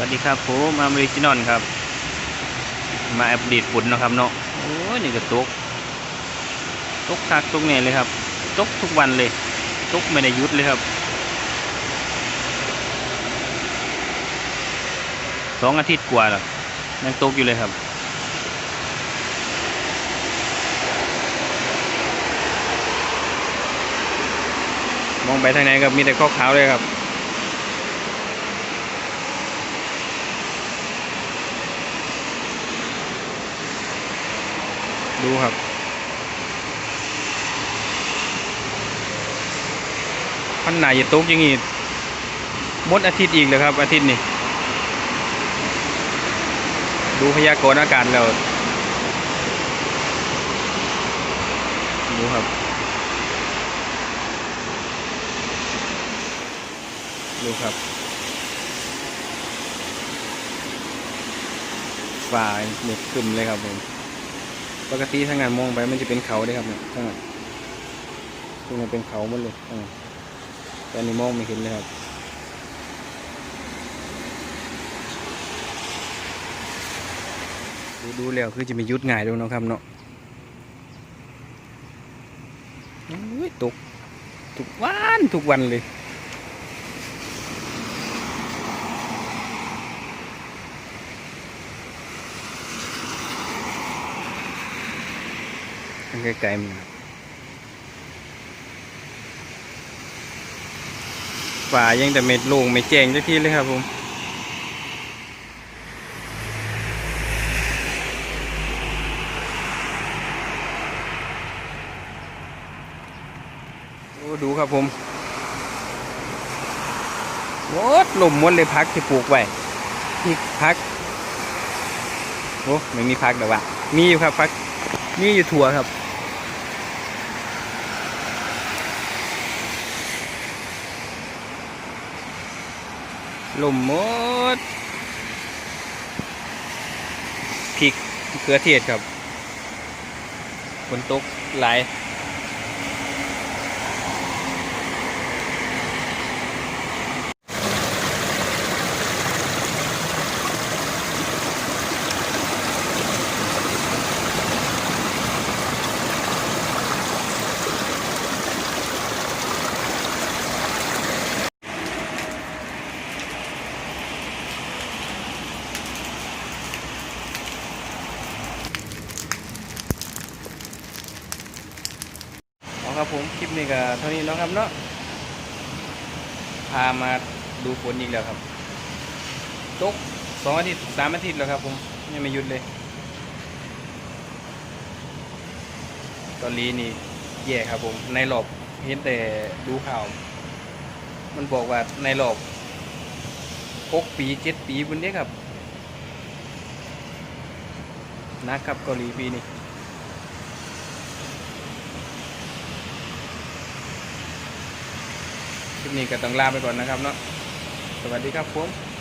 วัสดีครับผมมาอริจินอนครับ มาอัปเดตฝนนะครับเนาะโอ้ยนี่ก็ตกตกคักตกเนี่ยเลยครับตกทุกวันเลยตกไม่ได้ยุดเลยครับสองอาทิตย์กว่าแล้วยังตกอยู่เลยครับมองไปทางไหนก็มีแต่ขาวเลยครับ ดูครับพันหนาจะตกอยังงี้มดอาทิตย์อีกเลยครับ อาทิตย์นี้ ดูพยากรณ์อากาศแล้ว ดูครับ ดูครับฝ่าหมดขึ้นเลยครับผม ปกติถ้างานมองไปมันจะเป็นเขาเด้ครับเนี่ยข้างหลังตรงนี้เป็นเขาหมดเลยข้างหลังแต่นี้มองไม่เห็นเลยครับดูดูแล้วคือจะมียุดง่ายดูเนะครับเนาะโอ้ยตกทุกวันทุกวันเลย ไกลๆมันฝ่ายังแต่เม็ดโลงไม่แจ้งจักทีเลยครับผมดูครับผมโอ้ลมหมดเลยพักที่ปลูกไว้ที่พัก โอ้ไม่มีพักแต่ว่า มีอยู่ครับพัก มีอยู่ถั่วครับ ลมมดพริกเกลือเทศครับฝนตกหลาย ครับผมคลิปนี้ก็เท่านี้นะครับเนาะพามาดูฝนอีกแล้วครับตกสองอาทิตย์สามอาทิตย์แล้วครับผมยังไม่หยุดเลย ตอนนี้นี่แย่ครับผมในรอบเห็นแต่ดูข่าว มันบอกว่าในรอบหกปีเจ็ดปีบนนี้ครับนะครับเกาหลีปีนี้ คลิปนี้ก็ต้องลาไปก่อนนะครับเนาะสวัสดีครับผม